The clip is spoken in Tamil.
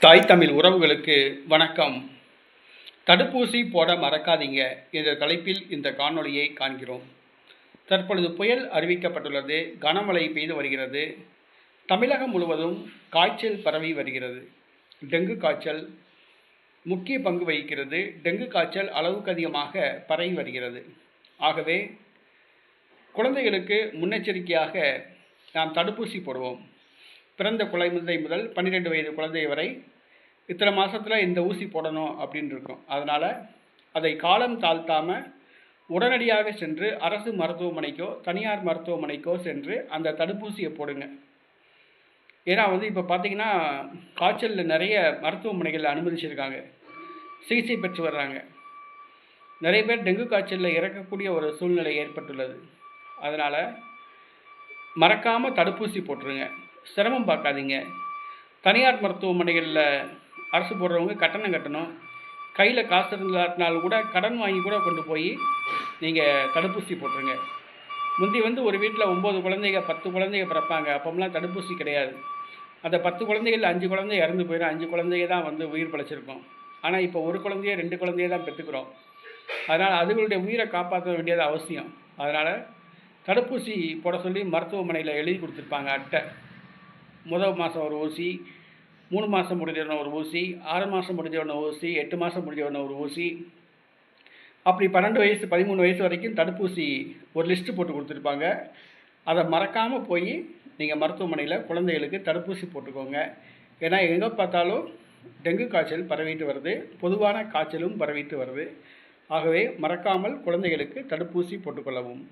தாய் தமிழ் உறவுகளுக்கு வணக்கம். தடுப்பூசி போட மறக்காதீங்க. என்ற தலைப்பில் இந்த காணொளியை காண்கிறோம். தற்பொழுது புயல் அறிவிக்கப்பட்டுள்ளது. கனமழை பெய்து வருகிறது. தமிழகம் முழுவதும் காய்ச்சல் பரவி வருகிறது. டெங்கு காய்ச்சல் முக்கிய பங்கு வகிக்கிறது. டெங்கு காய்ச்சல் அளவுக்கு அதிகமாக பரவி வருகிறது. ஆகவே குழந்தைகளுக்கு முன்னெச்சரிக்கையாக நாம் தடுப்பூசி போடுவோம். பிறந்த குழந்தை முதல் பன்னிரெண்டு வயது குழந்தை வரை இத்தனை மாதத்தில் இந்த ஊசி போடணும் அப்படின்னு இருக்கும். அதனால் அதை காலம் தாழ்த்தாமல் உடனடியாக சென்று அரசு மருத்துவமனைக்கோ தனியார் மருத்துவமனைக்கோ சென்று அந்த தடுப்பூசியை போடுங்க. ஏன்னா வந்து இப்போ பார்த்தீங்கன்னா காய்ச்சலில் நிறைய மருத்துவமனைகளில் அனுமதிச்சிருக்காங்க. சிகிச்சை பெற்று வர்றாங்க. நிறைய பேர் டெங்கு காய்ச்சலில் இறக்கக்கூடிய ஒரு சூழ்நிலை ஏற்பட்டுள்ளது. அதனால் மறக்காமல் தடுப்பூசி போட்டுருங்க. சிரமம் பார்க்காதீங்க. தனியார் மருத்துவமனைகளில் அரசு போடுறவங்க கட்டணம் கட்டணும். கையில் காசு இருந்தாலும் கூட கடன் வாங்கி கூட கொண்டு போய் நீங்கள் தடுப்பூசி போட்டுருங்க. முந்தி வந்து ஒரு வீட்டில் ஒம்பது குழந்தைங்க பத்து குழந்தைங்க பிறப்பாங்க. அப்போம்லாம் தடுப்பூசி கிடையாது. அந்த பத்து குழந்தைகள் அஞ்சு குழந்தை இறந்து போயிடும். அஞ்சு குழந்தைய தான் வந்து உயிர் பழைச்சிருக்கோம். ஆனால் இப்போ ஒரு குழந்தைய ரெண்டு குழந்தைய தான் பெற்றுக்கிறோம். அதனால் அதுகளுடைய உயிரை காப்பாற்ற வேண்டியது அவசியம். அதனால் தடுப்பூசி போட சொல்லி மருத்துவமனையில் எழுதி கொடுத்துருப்பாங்க அட்டை. முதல் மாதம் ஒரு ஊசி மூணு மாதம் முடிஞ்ச ஒரு ஊசி ஆறு மாதம் முடிஞ்ச உடனே ஊசி எட்டு மாதம் முடிஞ்ச உடனே ஒரு ஊசி. அப்படி பன்னெண்டு வயசு பதிமூணு வயசு வரைக்கும் தடுப்பூசி ஒரு லிஸ்ட்டு போட்டு கொடுத்துருப்பாங்க. அதை மறக்காமல் போய் நீங்கள் மருத்துவமனையில் குழந்தைகளுக்கு தடுப்பூசி போட்டுக்கோங்க. ஏன்னா எங்கே பார்த்தாலும் டெங்கு காய்ச்சல் பரவிட்டு வருது பொதுவான காய்ச்சலும் பரவிட்டு வருது. ஆகவே மறக்காமல் குழந்தைகளுக்கு தடுப்பூசி போட்டுக்கொள்ளவும்.